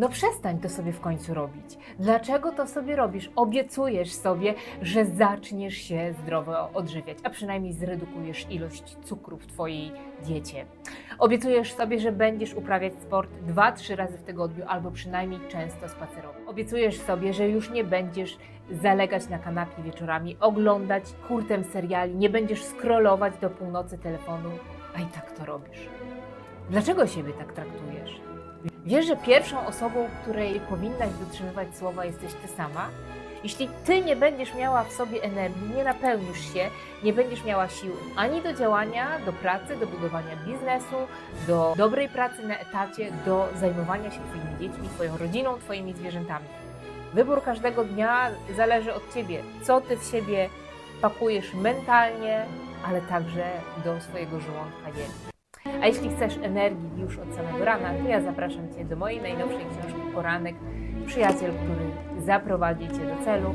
No przestań to sobie w końcu robić. Dlaczego to sobie robisz? Obiecujesz sobie, że zaczniesz się zdrowo odżywiać, a przynajmniej zredukujesz ilość cukru w Twojej diecie. Obiecujesz sobie, że będziesz uprawiać sport 2-3 razy w tygodniu albo przynajmniej często spacerować. Obiecujesz sobie, że już nie będziesz zalegać na kanapie wieczorami, oglądać hurtem seriali, nie będziesz scrollować do północy telefonu, a i tak to robisz. Dlaczego siebie tak traktujesz? Wiesz, że pierwszą osobą, której powinnaś dotrzymywać słowa, jesteś ty sama? Jeśli ty nie będziesz miała w sobie energii, nie napełnisz się, nie będziesz miała sił ani do działania, do pracy, do budowania biznesu, do dobrej pracy na etacie, do zajmowania się twoimi dziećmi, twoją rodziną, twoimi zwierzętami. Wybór każdego dnia zależy od ciebie, co ty w siebie pakujesz mentalnie, ale także do swojego żołądka jesz. A jeśli chcesz energii już od samego rana, to ja zapraszam Cię do mojej najnowszej książki Poranek. Przyjaciel, który zaprowadzi Cię do celu.